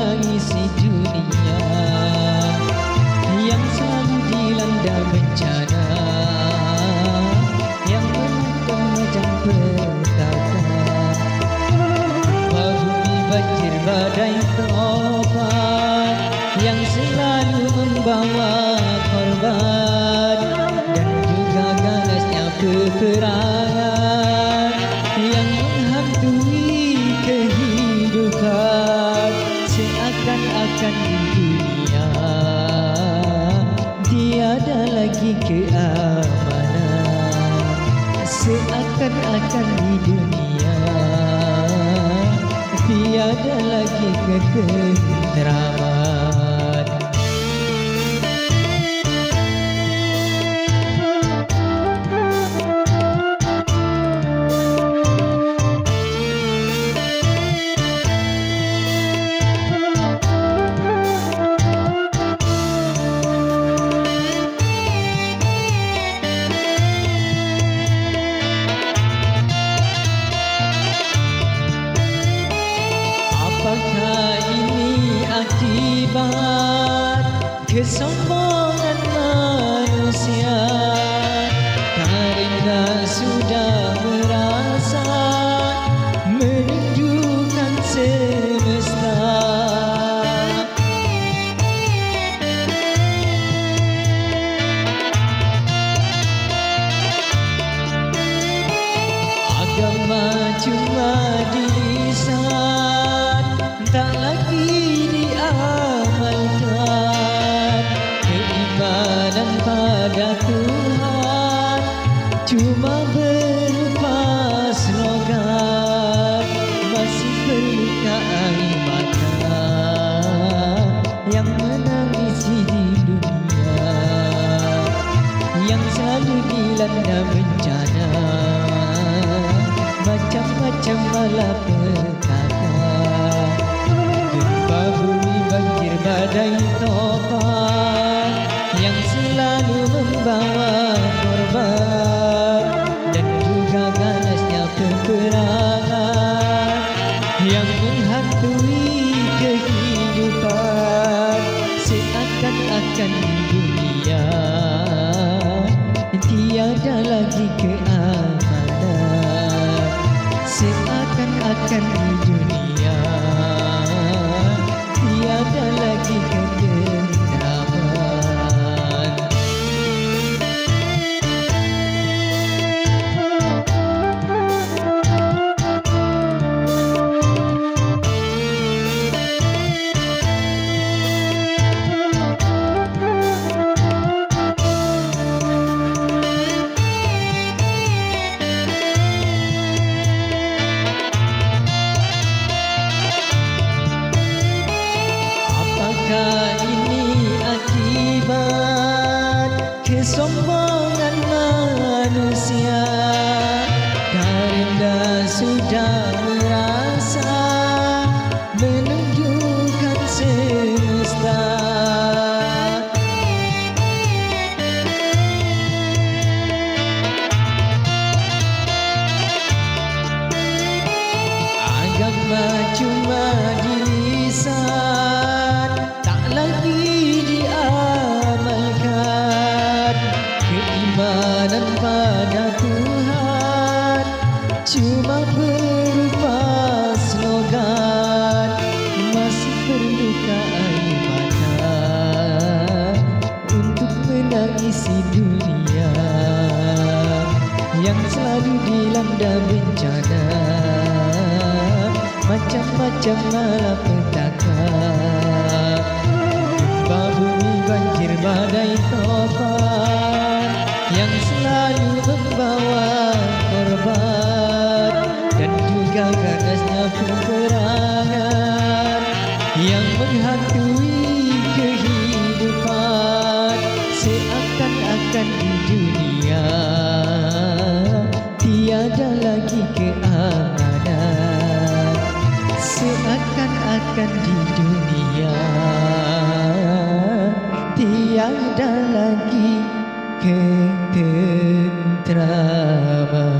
menangisi dunia Yang selalu dilanda bencana Yang menutup macam petaka Bahumi banjir badai topan Yang selalu membawa korban Dan juga ganasnya kekerangan Di dunia. Tiada lagi keamanan. Seakan-akan di dunia. Tiada lagi ketenteraman kesombongan manusia Karena sudah merasa menunjukkan semesta. Agama cuma dilisan Tak lagi selalu dilanda bencana. Macam-macam malapetaka Gempa bumi banjir badai topan Yang selalu membawa Lagi keamanan Seakan-akan di dunia perluka air mata Untuk menangisi dunia Yang selalu dilanda bencana. Macam-macam malapetaka. Bumi banjir badai topan Yang selalu membawa korban. Dan juga ganasnya peperangan Yang menghantui kehidupan Seakan-akan di dunia. Tiada lagi keamanan Seakan-akan di dunia. Tiada lagi keteraman